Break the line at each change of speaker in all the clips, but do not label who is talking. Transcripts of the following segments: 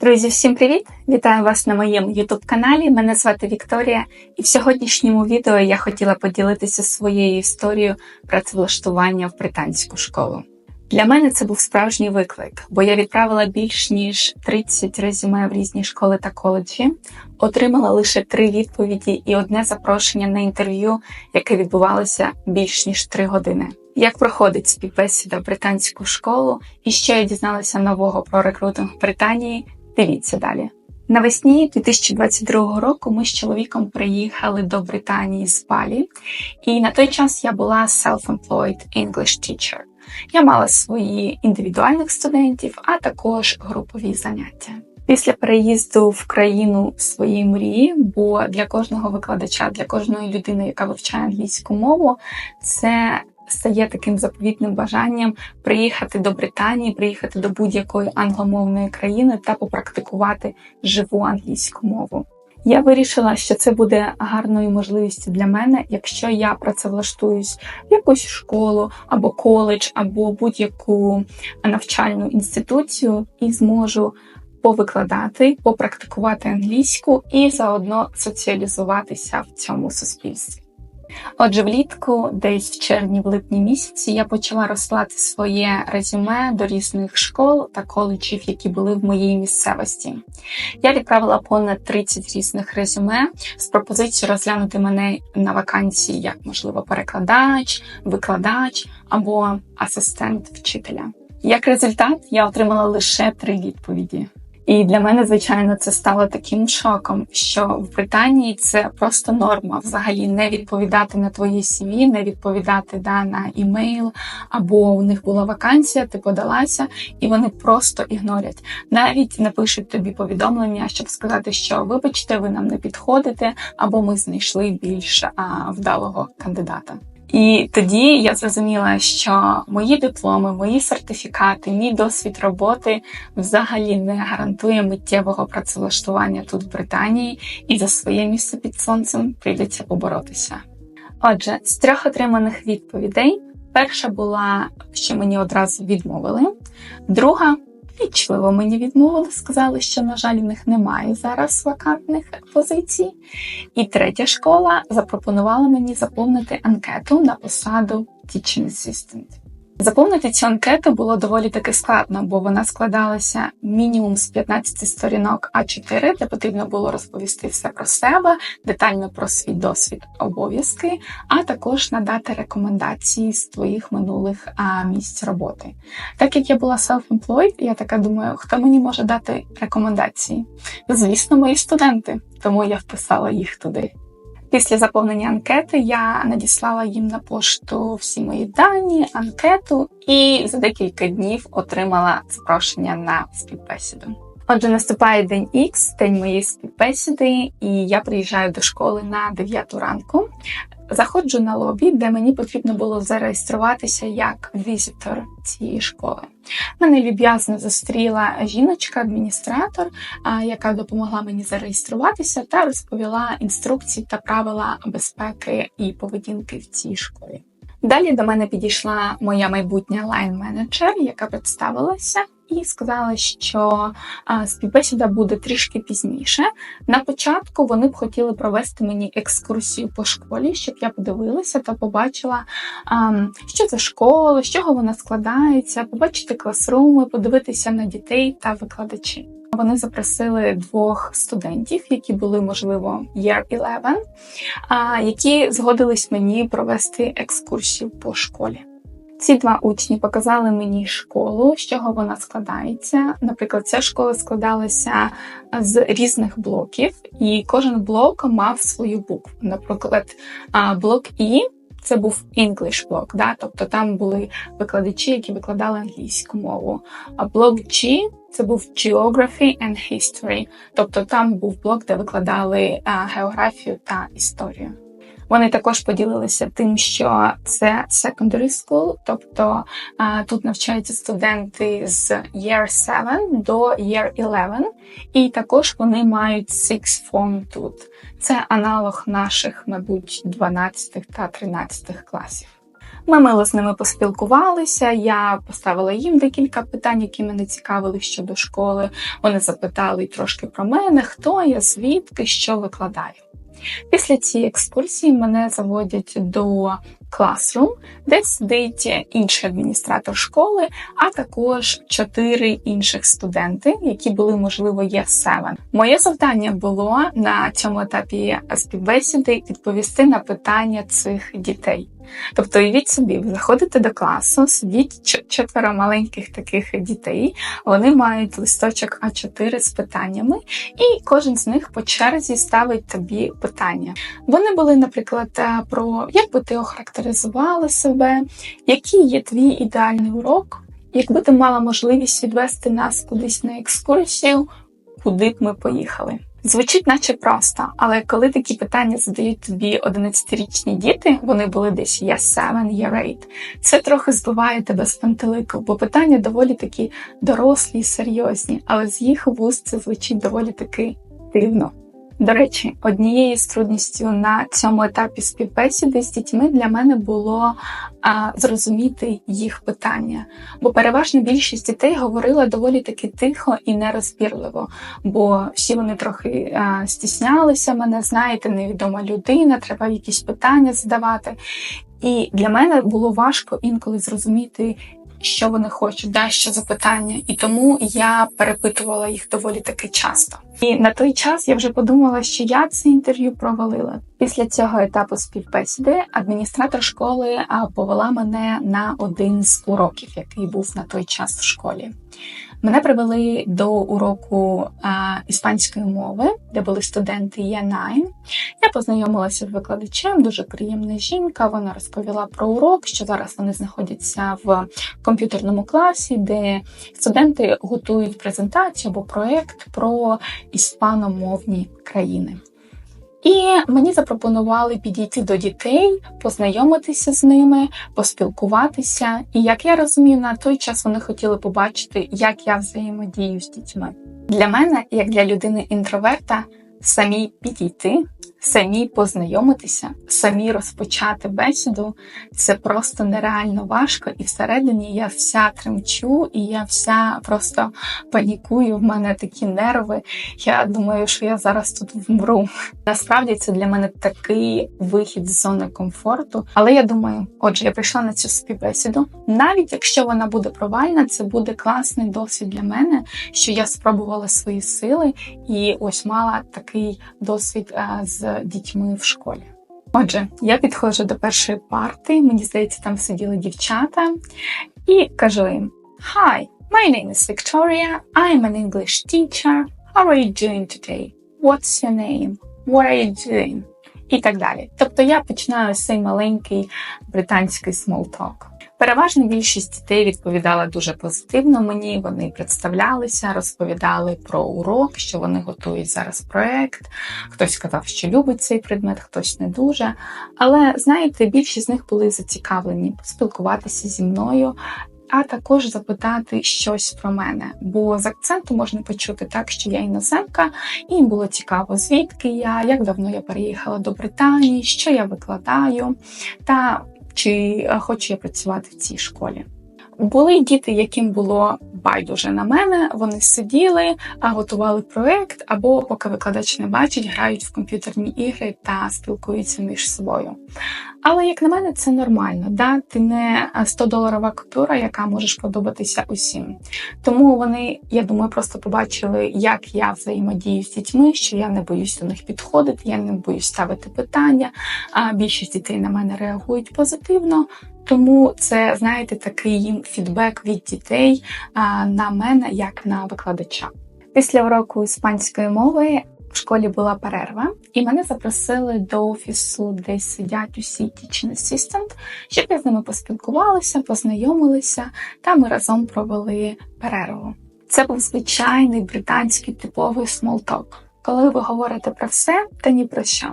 Друзі, всім привіт! Вітаю вас на моєму youtube каналі. Мене звати Вікторія, і в сьогоднішньому відео я хотіла поділитися своєю історією працевлаштування в британську школу. Для мене це був справжній виклик, бо я відправила більш ніж 30 резюме в різні школи та коледжі, отримала лише три відповіді і одне запрошення на інтерв'ю, яке відбувалося більш ніж три години. Як проходить співбесіда в британську школу і що я дізналася нового про рекрутинг в Британії? Дивіться далі. Навесні 2022 року ми з чоловіком приїхали до Британії з Балі, і на той час я була self-employed English teacher. Я мала свої індивідуальних студентів, а також групові заняття. Після переїзду в країну своєї мрії, бо для кожного викладача, для кожної людини, яка вивчає англійську мову, це стає таким заповітним бажанням приїхати до Британії, приїхати до будь-якої англомовної країни та попрактикувати живу англійську мову. Я вирішила, що це буде гарною можливістю для мене, якщо я працевлаштуюсь в якусь школу або коледж, або будь-яку навчальну інституцію і зможу повикладати, попрактикувати англійську і заодно соціалізуватися в цьому суспільстві. Отже, влітку, десь в червні, в липні місяці, я почала розсилати своє резюме до різних школ та коледжів, які були в моїй місцевості. Я відправила понад 30 різних резюме з пропозицією розглянути мене на вакансії як, можливо, перекладач, викладач або асистент вчителя. Як результат, я отримала лише три відповіді. І для мене, звичайно, це стало таким шоком, що в Британії це просто норма взагалі не відповідати на твої CV, не відповідати да, на імейл, або у них була вакансія, ти подалася, і вони просто ігнорять. Навіть напишуть тобі повідомлення, щоб сказати, що вибачте, ви нам не підходите, або ми знайшли більш а, вдалого кандидата. І тоді я зрозуміла, що мої дипломи, мої сертифікати, мій досвід роботи взагалі не гарантує миттєвого працевлаштування тут в Британії, і за своє місце під сонцем прийдеться поборотися. Отже, з трьох отриманих відповідей, перша була, що мені одразу відмовили, друга вічливо мені відмовили, сказали, що, на жаль, в них немає зараз вакантних позицій. І третя школа запропонувала мені заповнити анкету на посаду Teaching Assistant. Заповнити цю анкету було доволі таки складно, бо вона складалася мінімум з 15 сторінок А4, де потрібно було розповісти все про себе, детально про свій досвід, обов'язки, а також надати рекомендації з твоїх минулих а, місць роботи. Так як я була self-employed, я така думаю, хто мені може дати рекомендації? Звісно, мої студенти, тому я вписала їх туди. Після заповнення анкети я надіслала їм на пошту всі мої дані, анкету, і за декілька днів отримала запрошення на співбесіду. Отже, наступає день X, день моєї співбесіди, і я приїжджаю до школи на 9 ранку. Заходжу на лобі, де мені потрібно було зареєструватися як візитор цієї школи. Мене люб'язно зустріла жіночка, адміністратор, яка допомогла мені зареєструватися та розповіла інструкції та правила безпеки і поведінки в цій школі. Далі до мене підійшла моя майбутня лайн-менеджер, яка представилася і сказали, що співбесіда буде трішки пізніше. На початку вони б хотіли провести мені екскурсію по школі, щоб я подивилася та побачила, що це школа, з чого вона складається, побачити класруми, подивитися на дітей та викладачів. Вони запросили двох студентів, які були, можливо, year 11, які згодились мені провести екскурсію по школі. Ці два учні показали мені школу, з чого вона складається. Наприклад, ця школа складалася з різних блоків, і кожен блок мав свою букву. Наприклад, блок І. Це був English блок, да? тобто там були викладачі, які викладали англійську мову. А блок G це був Geography and History, тобто там був блок, де викладали а, географію та історію. Вони також поділилися тим, що це secondary school, тобто тут навчаються студенти з year 7 до year 11, і також вони мають sixth form тут. Це аналог наших, мабуть, 12 та 13 класів. Ми мило з ними поспілкувалися. Я поставила їм декілька питань, які мене цікавили щодо школи. Вони запитали трошки про мене, хто я, звідки, що викладаю. Після цієї екскурсії мене заводять до Classroom, де сидить інший адміністратор школи, а також чотири інших студенти, які були, можливо, є севен. Моє завдання було на цьому етапі співбесіди відповісти на питання цих дітей. Тобто, уявіть собі, ви заходите до класу, сидіть четверо маленьких таких дітей, вони мають листочок А4 з питаннями, і кожен з них по черзі ставить тобі питання. Вони були, наприклад, е, про як би ти охарактеризувала себе, який є твій ідеальний урок, якби ти мала можливість відвести нас кудись на екскурсію, куди б ми поїхали. Звучить, наче просто, але коли такі питання задають тобі 11-річні діти, вони були десь я 7, я 8, це трохи збиває тебе з пантелику, бо питання доволі такі дорослі і серйозні, але з їх вуст це звучить доволі таки дивно. До речі, однією з трудністю на цьому етапі співбесіди з дітьми для мене було а, зрозуміти їх питання, бо переважна більшість дітей говорила доволі таки тихо і нерозбірливо, бо всі вони трохи а, стіснялися мене, знаєте, невідома людина, треба якісь питання задавати. І для мене було важко інколи зрозуміти, що вони хочуть, да, що запитання, і тому я перепитувала їх доволі таки часто. І на той час я вже подумала, що я це інтерв'ю провалила. Після цього етапу співбесіди адміністратор школи повела мене на один з уроків, який був на той час в школі. Мене привели до уроку а, іспанської мови, де були студенти Є9. Я познайомилася з викладачем, дуже приємна жінка. Вона розповіла про урок, що зараз вони знаходяться в комп'ютерному класі, де студенти готують презентацію або проєкт про іспаномовні країни. І мені запропонували підійти до дітей, познайомитися з ними, поспілкуватися. І як я розумію, на той час вони хотіли побачити, як я взаємодію з дітьми. Для мене, як для людини інтроверта, самі підійти, самі познайомитися, самі розпочати бесіду це просто нереально важко. І всередині я вся тремчу, і я вся просто панікую. В мене такі нерви. Я думаю, що я зараз тут вмру. Насправді це для мене такий вихід з зони комфорту. Але я думаю, отже, я прийшла на цю співбесіду. Навіть якщо вона буде провальна, це буде класний досвід для мене, що я спробувала свої сили і ось мала такий досвід з дітьми в школі. Отже, я підходжу до першої парти, мені здається, там сиділи дівчата, і кажу їм: Hi, my name is Victoria, I'm an English teacher. How are you doing today? What's your name? What are you doing? І так далі. Тобто я починаю цей маленький британський small talk. Переважна більшість дітей відповідала дуже позитивно мені. Вони представлялися, розповідали про урок, що вони готують зараз проект. Хтось сказав, що любить цей предмет, хтось не дуже. Але знаєте, більшість з них були зацікавлені поспілкуватися зі мною. А також запитати щось про мене, бо з акценту можна почути так, що я іноземка, і їм було цікаво, звідки я, як давно я переїхала до Британії, що я викладаю, та чи хочу я працювати в цій школі. Були діти, яким було байдуже на мене, вони сиділи, готували проект, або, поки викладач не бачить, грають в комп'ютерні ігри та спілкуються між собою. Але, як на мене, це нормально. Да? Ти не 100-доларова купюра, яка може подобатися усім. Тому вони, я думаю, просто побачили, як я взаємодію з дітьми, що я не боюсь до них підходити, я не боюсь ставити питання. А більшість дітей на мене реагують позитивно. Тому це, знаєте, такий фідбек від дітей на мене як на викладача. Після уроку іспанської мови в школі була перерва, і мене запросили до офісу, де сидять усі teaching assistant, щоб я з ними поспілкувалася, познайомилися, та ми разом провели перерву. Це був звичайний британський типовий talk, коли ви говорите про все та ні про що.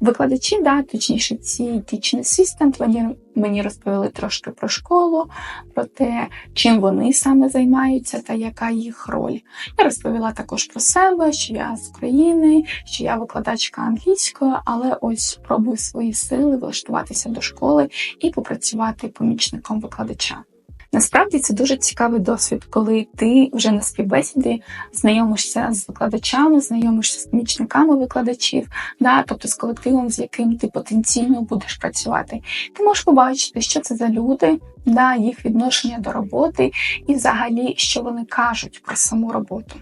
Викладачі, да, точніше, ці teaching assistant, вони мені розповіли трошки про школу, про те, чим вони саме займаються та яка їх роль. Я розповіла також про себе, що я з України, що я викладачка англійської, але ось спробую свої сили влаштуватися до школи і попрацювати помічником викладача. Насправді це дуже цікавий досвід, коли ти вже на співбесіді знайомишся з викладачами, знайомишся з помічниками викладачів, да, тобто з колективом, з яким ти потенційно будеш працювати. Ти можеш побачити, що це за люди, да, їх відношення до роботи і взагалі, що вони кажуть про саму роботу.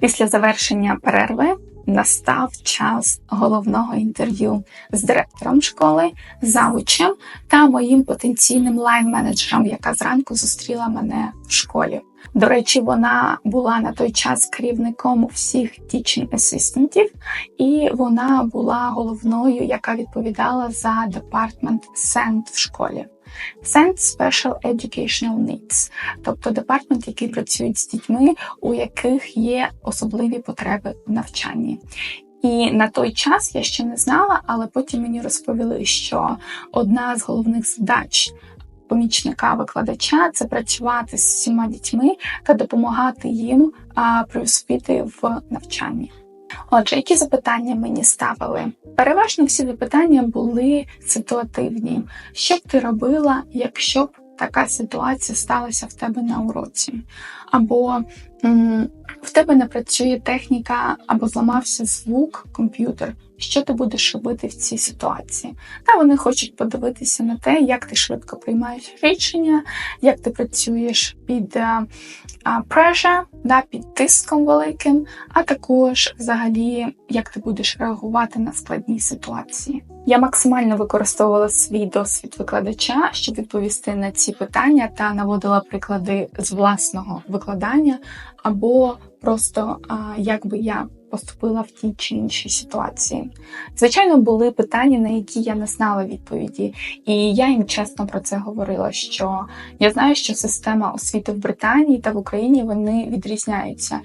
Після завершення перерви настав час головного інтерв'ю з директором школи, завучем та моїм потенційним лайн-менеджером, яка зранку зустріла мене в школі. До речі, вона була на той час керівником всіх teaching assistantів, і вона була головною, яка відповідала за департмент SEND в школі. SEND Special Educational Needs, тобто департмент, який працює з дітьми, у яких є особливі потреби в навчанні. І на той час я ще не знала, але потім мені розповіли, що одна з головних задач помічника викладача це працювати з всіма дітьми та допомагати їм преуспіти в навчанні. Отже, які запитання мені ставили? Переважно всі запитання були ситуативні. Що б ти робила, якщо б така ситуація сталася в тебе на уроці? Або в тебе не працює техніка, або зламався звук, комп'ютер. Що ти будеш робити в цій ситуації? Та вони хочуть подивитися на те, як ти швидко приймаєш рішення, як ти працюєш під uh, pressure, да, під тиском великим, а також взагалі, як ти будеш реагувати на складні ситуації. Я максимально використовувала свій досвід викладача, щоб відповісти на ці питання та наводила приклади з власного викладання, або просто як би я поступила в тій чи іншій ситуації. Звичайно, були питання, на які я не знала відповіді, і я їм чесно про це говорила. Що я знаю, що система освіти в Британії та в Україні вони відрізняються.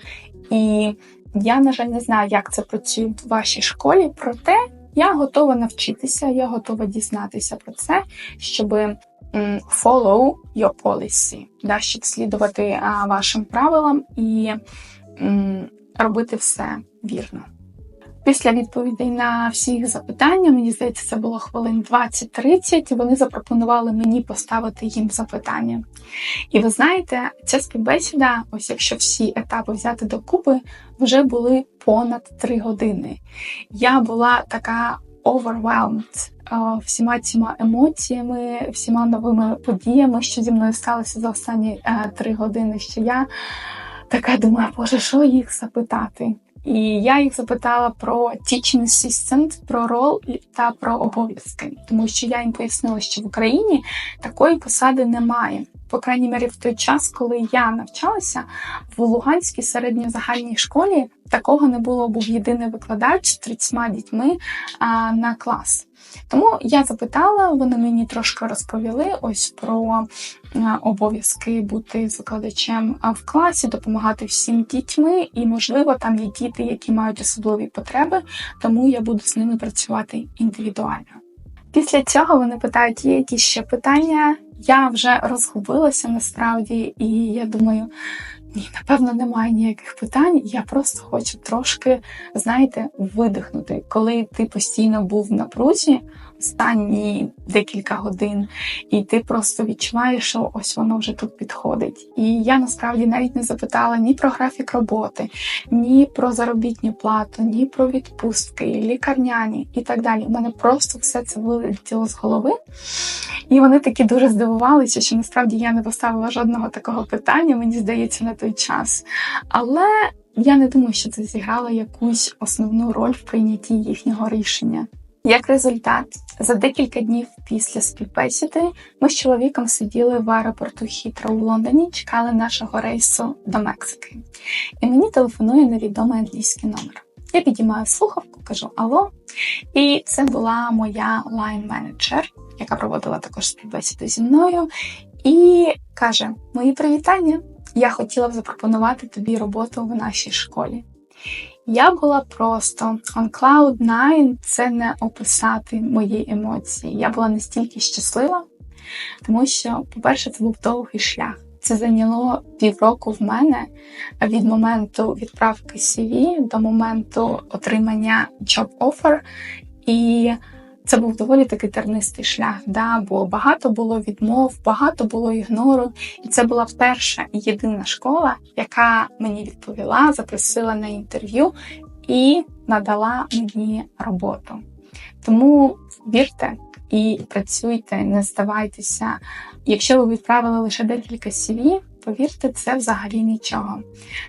І я, на жаль, не знаю, як це працює в вашій школі, проте я готова навчитися, я готова дізнатися про це, щоб follow your policy, да, щоб слідувати вашим правилам і робити все вірно. Після відповідей на всі запитання, мені здається, це було хвилин 20-30, вони запропонували мені поставити їм запитання. І ви знаєте, ця співбесіда, ось якщо всі етапи взяти докупи, вже були понад 3 години. Я була така overwhelmed всіма цими емоціями, всіма новими подіями, що зі мною сталося за останні 3 е, години, що я така думаю, боже, що їх запитати? І я їх запитала про teaching assistant, про рол та про обов'язки, тому що я їм пояснила, що в Україні такої посади немає. По крайній мірі, в той час, коли я навчалася в Луганській середньозагальній школі, такого не було, був єдиний викладач з 30 дітьми а, на клас. Тому я запитала, вони мені трошки розповіли ось про обов'язки бути з викладачем в класі, допомагати всім дітьми, і, можливо, там є діти, які мають особливі потреби, тому я буду з ними працювати індивідуально. Після цього вони питають, є якісь ще питання. Я вже розгубилася насправді, і я думаю, ні, напевно, немає ніяких питань. Я просто хочу трошки, знаєте, видихнути, коли ти постійно був в напрузі останні декілька годин, і ти просто відчуваєш, що ось воно вже тут підходить. І я насправді навіть не запитала ні про графік роботи, ні про заробітну плату, ні про відпустки, лікарняні і так далі. У мене просто все це вилетіло з голови. І вони такі дуже здивувалися, що насправді я не поставила жодного такого питання, мені здається, на той час. Але я не думаю, що це зіграло якусь основну роль в прийнятті їхнього рішення. Як результат, за декілька днів після співбесіди ми з чоловіком сиділи в аеропорту Хітро у Лондоні, чекали нашого рейсу до Мексики. І мені телефонує невідомий англійський номер. Я підіймаю слухавку, кажу Алло. І це була моя лайн-менеджер, яка проводила також співбесіду зі мною, і каже: Мої привітання! Я хотіла б запропонувати тобі роботу в нашій школі. Я була просто on cloud nine – це не описати мої емоції. Я була настільки щаслива, тому що, по-перше, це був довгий шлях. Це зайняло півроку в мене від моменту відправки CV до моменту отримання job offer. І це був доволі такий тернистий шлях, да, бо багато було відмов, багато було ігнору. І це була перша і єдина школа, яка мені відповіла, запросила на інтерв'ю і надала мені роботу. Тому вірте і працюйте, не здавайтеся. Якщо ви відправили лише декілька CV, повірте, це взагалі нічого.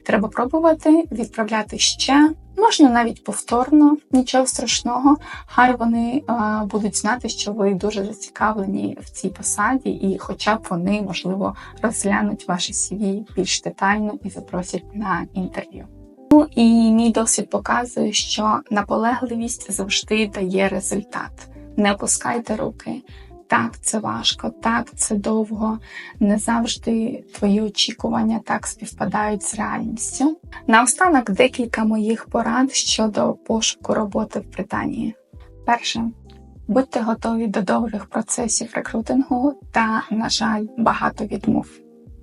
Треба пробувати відправляти ще. Можна навіть повторно, нічого страшного. Хай вони а, будуть знати, що ви дуже зацікавлені в цій посаді, і, хоча б вони, можливо, розглянуть ваше CV більш детально і запросять на інтерв'ю. Ну і мій досвід показує, що наполегливість завжди дає результат. Не опускайте руки. Так, це важко, так, це довго. Не завжди твої очікування так співпадають з реальністю. Наостанок декілька моїх порад щодо пошуку роботи в Британії. Перше, будьте готові до довгих процесів рекрутингу та, на жаль, багато відмов.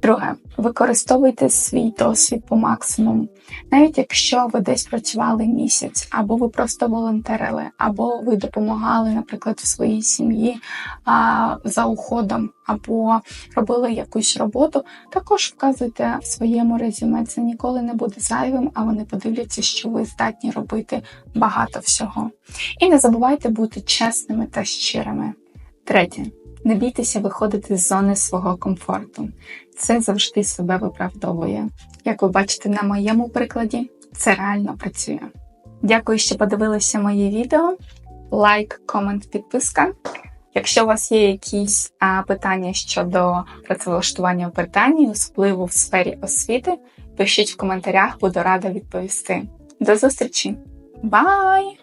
Друге, використовуйте свій досвід по максимуму. Навіть якщо ви десь працювали місяць, або ви просто волонтерили, або ви допомагали, наприклад, в своїй сім'ї а, за уходом, або робили якусь роботу, також вказуйте в своєму резюме. Це ніколи не буде зайвим, а вони подивляться, що ви здатні робити багато всього. І не забувайте бути чесними та щирими. Третє. Не бійтеся виходити з зони свого комфорту. Це завжди себе виправдовує. Як ви бачите на моєму прикладі, це реально працює. Дякую, що подивилися моє відео. Лайк, комент, підписка. Якщо у вас є якісь а, питання щодо працевлаштування в Британії, особливо в сфері освіти, пишіть в коментарях, буду рада відповісти. До зустрічі! Бай!